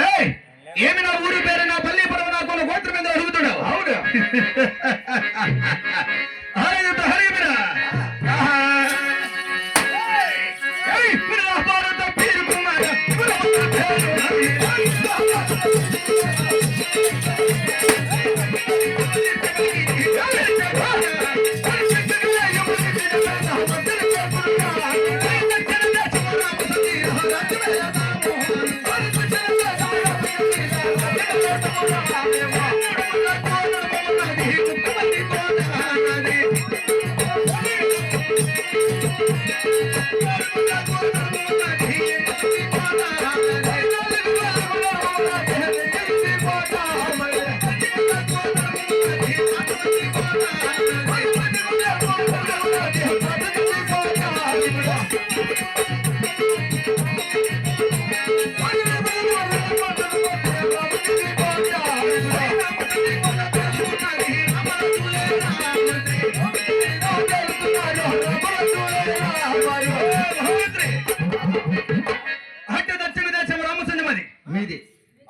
ఏయ్! ఏమి నా ఊరి పేరు నా పల్లి పడవ నా కొన గోత్రం మీద అడుగుతున్నావు? అవును.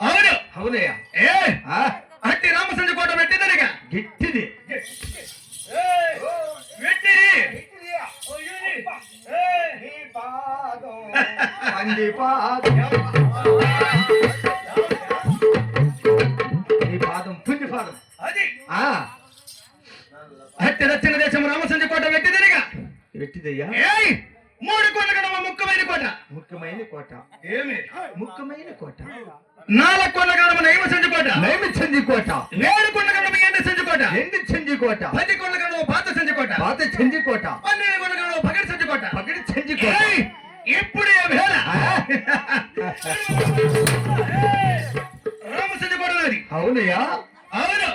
మీది అవును చెంది కోట పన్నెండు కోట్ల కడమ పగడి సంజ కోట పగడి చెంది కోట ఏయ్ ఇప్పుడు ఏ వేళ ఆ, రామసంజ కోట నాది. అవునయ్యా. అవును.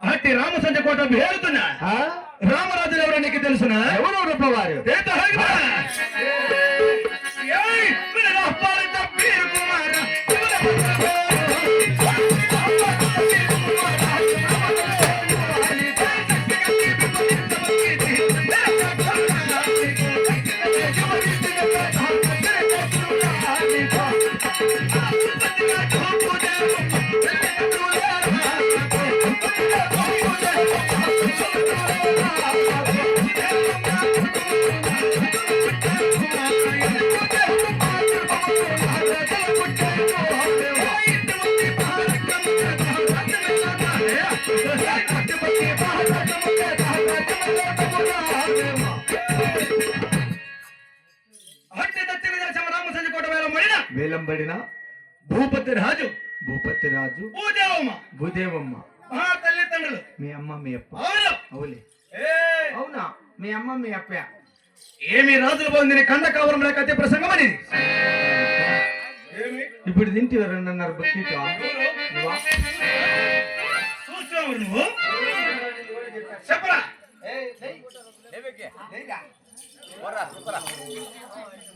అట్టి రామసంజ కోట పేరుతున్నా రామరాజులు ఎవరో నీకు తెలుసునా? ఎవరు రూపవారు పృథ్వీరాజు భూదేవమ్మ. భూదేవమ్మ. తల్లిదండ్రులు మీ అమ్మ మీ అప్ప. అవులే. అవునా? మీ అమ్మ మీ అప్ప. ఏమి రాజులు పొందిన కంద కవరం లేక అతి ప్రసంగం అనేది? ఇప్పుడు తింటే రెండు అన్నారు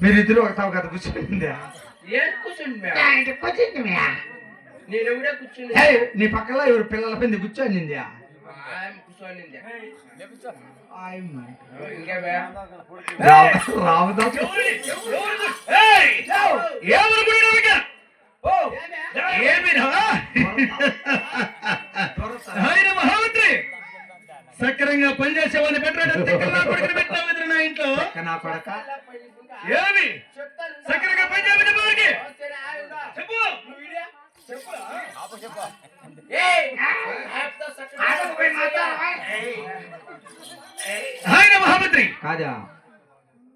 మీరు ఇద్దరు ఒక తావు కదా కూర్చుంటుందా నీ పక్కలో ఎవరు పిల్లల పైన కూర్చొని మహామంత్రి. సక్రంగా పనిచేసేవాడిని పెట్టాడు నా కొడుకు పెట్టాం నా ఇంట్లో? నా కొడక? ఏమి?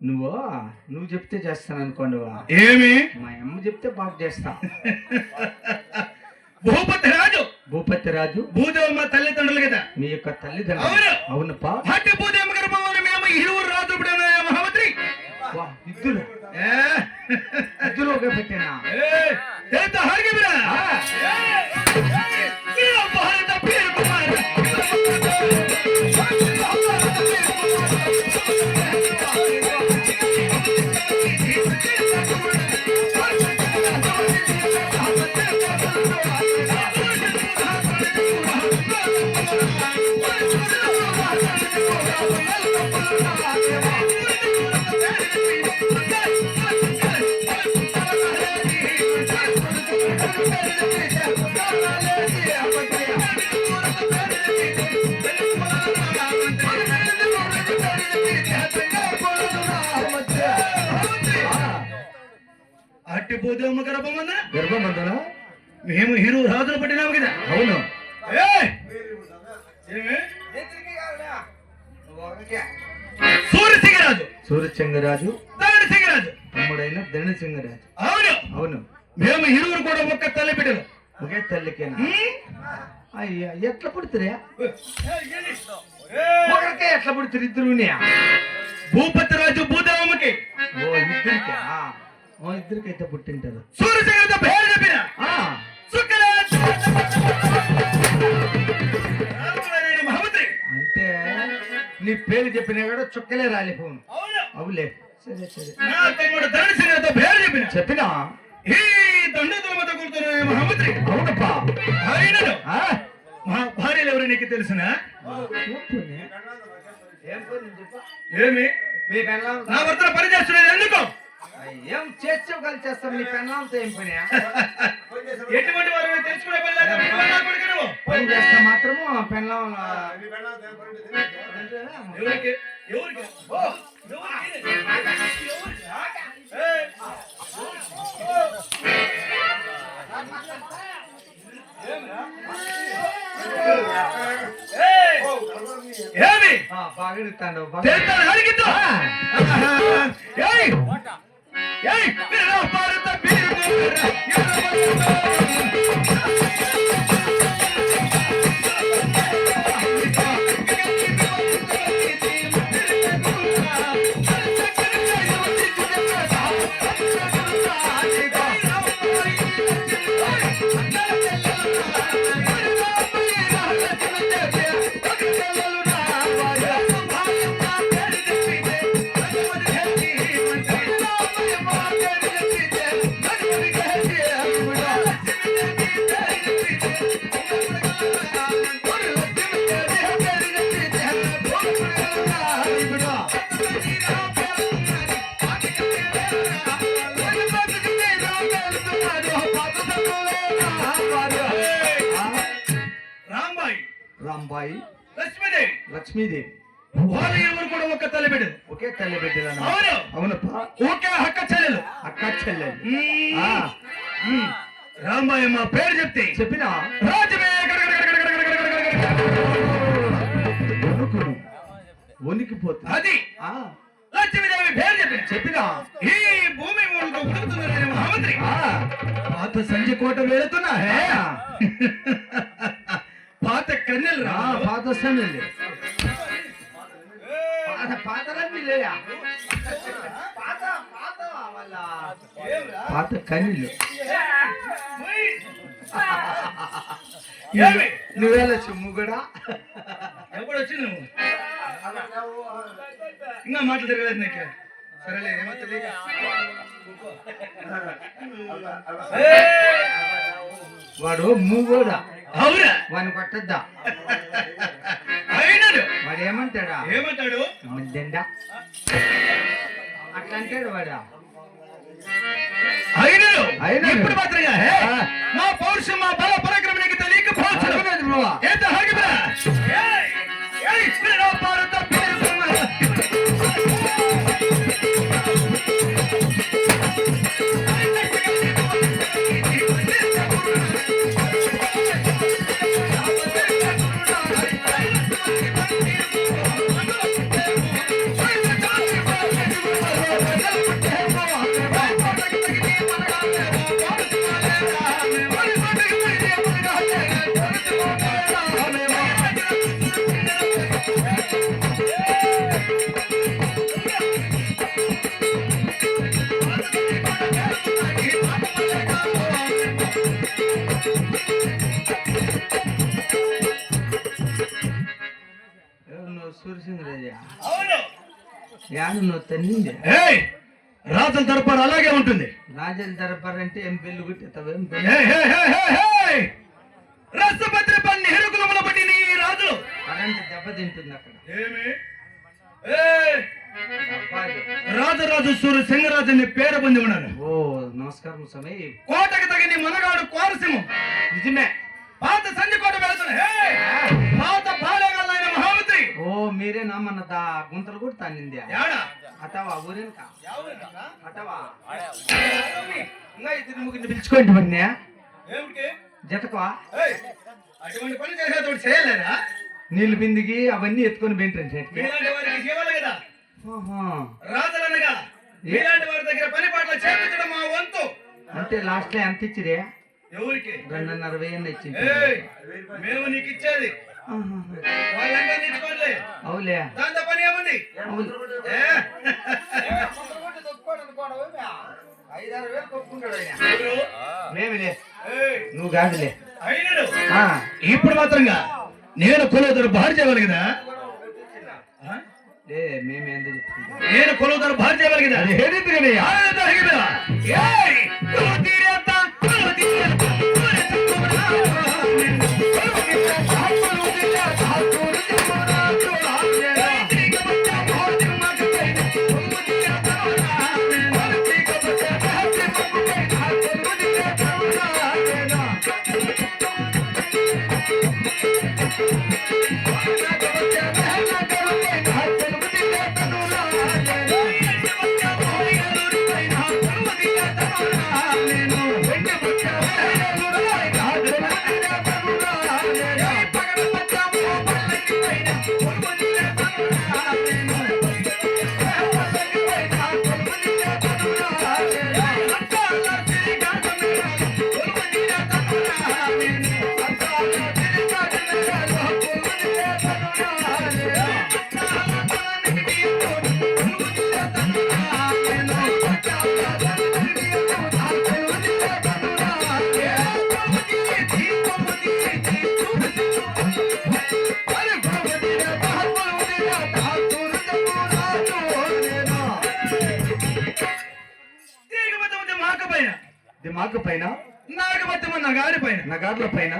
నువ్వు? నువ్వు చెప్తే చేస్తాను అనుకోండి ఏమి? మా అమ్మ చెప్తే బాగా చేస్తా. భూపతి రాజు. భూపతి రాజు? భూదేవమ్మ తల్లిదండ్రులు కదా. మీ యొక్క తల్లిదండ్రులు. అవును. అవునప్పా హట్టి భూదేవమ్మ గర్భంలో మేము ఇరువురు రాజు వా, ఇద్దరు ఇద్దరు ఒక పెట్టినా? హరిగిరా అట్టి భూదేవమ్మ గర్భమంద గర్భమందునా మేము ఇరువురు రాజులు పట్టినాము కదా. అవును? సూర్యసింగరాజు. సూర్యచంద్రరాజు ధరణి సింగరాజు తమ్ముడైన ధరణసింగరాజు అవును. అవును. మేము ఇరువురు కూడా ఒక్క తల్లి బిడ్డలు. ఒకే తల్లికేనా? అయ్యా ఎట్లా పుడుతురే! ఒకరికే ఎట్లా పుడుతురు ఇద్దరునే? భూపతి రాజు భూదేవమ్మకి. ఓ ఇద్దరికే ఓ ఇద్దరికైతే పుట్టింటారు. సూర్యసింగరాజు పేరు చెప్పిన? ఆ, శుక్రరాజు రాజులైన మహామంత్రి. అంటే నీ పేరు చెప్పినా కూడా చుక్కలే రాలిపోను. అవులే. సరే సరే. నా తమ్ముడు ధరణి సింగరాజు పేరు చెప్పిన? చెప్పినా? ఈ దండతులమత కూర్చున్న మహామంత్రి. అవునప్పా. ఆయనను ఆ? మా భార్యలు ఎవరు నీకు తెలుసునా? ఏమి? మీ పెళ్ళాం. నా భర్తను పని చేస్తున్నది ఎందుకు? ఏం చేసావు కలిసి చేస్తాం నీ పెన్నాంతో ఏం పని? ఎటువంటి వారు తెలుసుకునే పని చేస్తే మాత్రము పెన్నాం ఎవరికి? ఎవరికి? ఏమి? బాగా అడిగిస్తాడు అడిగిద్దా Hey, get up out of the building. Lakshmidevi Lakshmidevi వాళ్ళు ఎవరు కూడా ఒక అవును అవునప్ప ఒకే అక్క చెల్లెలు అక్క చెల్లెలు రామాయ మా పేరు చెప్తే చెప్పిన రాజమే వణికిపోతుంది అది లక్ష్మీదేవి పేరు చెప్పిన చెప్పిన ఈ భూమి ఉడుకుతుంది మహామంత్రి పాత సంజయ్ కోట వెళుతున్నా పాత కన్నెలు పాత వస్తానండి పాత కన్నీళ్ళు ఏమి? నువ్వేలా చెమ్ము కూడా ఎప్పుడు వచ్చి నువ్వు? ఇంకా మాటలు తిరగలేదు నీకు. సరేలే ఏమవుతుంది వాడు మూగోడా? అవునా? వాడిని కొట్టద్దా? అయినాడు. వాడు ఏమంటాడా? ఏమంటాడు? మధ్యండా అట్లా అంటాడు వాడు? అయినాడు. ఇప్పుడు ఆ. మా పౌరుషం మా బల పరాక్రమ నీకు తెలియకపోవచ్చు అర్థమైంది బ్రో. ఏంట హాగిబరా యాను నువ్వు ఏయ్ రాజుల దర్బార్ అలాగే ఉంటుంది. రాజుల దర్బార్ అంటే ఏం పెళ్ళి హే రసభద్ర పన్ని హెరుకులముల బట్టి నీ రాజు. కరెంట్ దెబ్బతింటుంది అక్కడ. ఏమి. రాజరాజు సూర్య సింగరాజుని పేరు పొంది ఉన్నాడు ఓ నమస్కారం స్వామి. కోటకు తగిన మనగాడు కోరసింహం నిజమే. పాత సంధి కోట వెళుతున్నా. హే పాత మహామంత్రి ఓ మీరేనా మన దా గుంతలు కూడా యాడా అటవా ఊరేనక? అటవా? ఇంకా ఇద్దరు ముగ్గురిని పిలుచుకోండి జతకవా? అటువంటి పని చేయలేరా? నీళ్ళు బిందికి అవన్నీ ఎత్తుకొని కదా? రాజులనగా మీలాంటి వారి దగ్గర పని పాటలు మా వంతు. అంటే లాస్ట్లో ఎంత ఇచ్చిరే? ఎవరికి? రెండున్నర వెయ్యి ఇచ్చింది. మేము నీకు ఇచ్చేది. వాళ్ళంతా తీసుకోండి. అవులే. దాంతో పని ఏముంది? అవును. ఏ? ఎవరు? మేమిలే. ఏయ్, నువ్వు కాదులే ఇప్పుడు మాత్రంగా నేను కొలువుదరు భార్య చేయగలిగిదా ఆ? లే మేమేందో చెప్పుకుంటాం నేను చేయగలిగిదా అది ఏదైతే కానీ నగారి పైన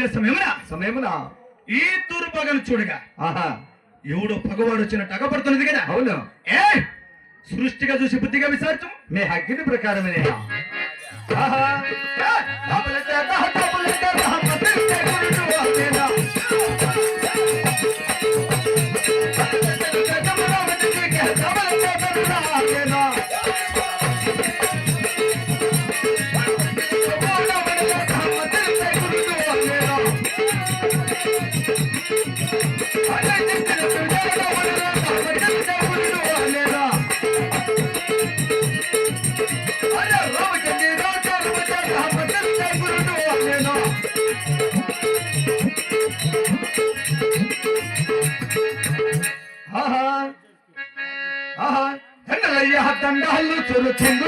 కొలువు సమయమున సమయమున ఈ తూర్పు పగను చూడగా ఆహా. ఎవడో పగవాడు వచ్చినట్టు అగపడుతున్నది కదా? అవును. ఏ? సృష్టిగా చూసి బుద్ధిగా విచారించు మీ హక్కిని ప్రకారమే. ఆహా. ದಂಡ ಹಲ್ಲು ಚುರು ಚೆಂಡು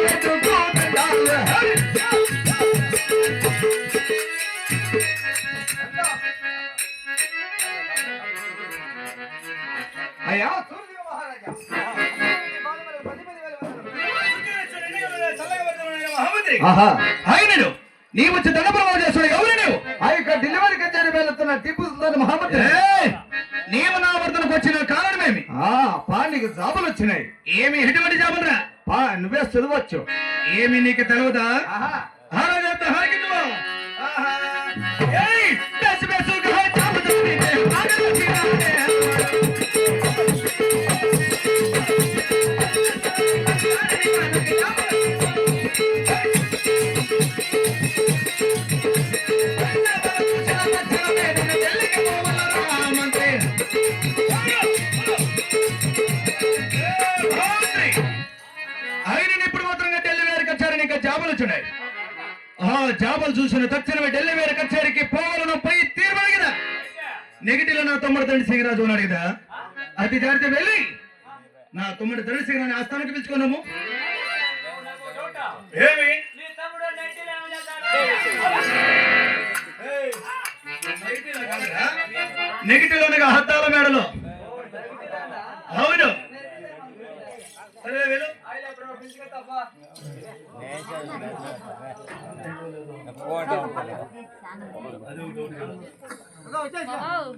ఆయనను. నీ వచ్చి దండప్రమాణం చేస్తాడు ఎవరు నువ్వు ఆ యొక్క డెలివరీ కచేరీ వెళ్తున్న టిప్పు సుల్తాన్ మహమ్మద్! నీవు నా వర్తనకు వచ్చిన కారణమేమి? ఆ పాండికి జాబులు వచ్చినాయి. ఏమి ఎటువంటి జాబులరా పా నువ్వే చదవచ్చు. ఏమి నీకు తెలియదా ఆ జాబులు చూసిన తక్షణమే ఢిల్లీ వేరు కచేరికి పోవాలను పై తీర్మానం కదా లో నా తమ్ముడు తండ్రి సింగరాజు ఉన్నాడు కదా అతి జాగ్రత్త వెళ్ళి నా తమ్ముడు తండ్రి సింగరాజు ఆస్థానానికి పిలుచుకున్నాము. ఏమి? నెగిటివ్ అనగా హత్తాల మేడలో. అవును. సరే వెళ్ళు Oh.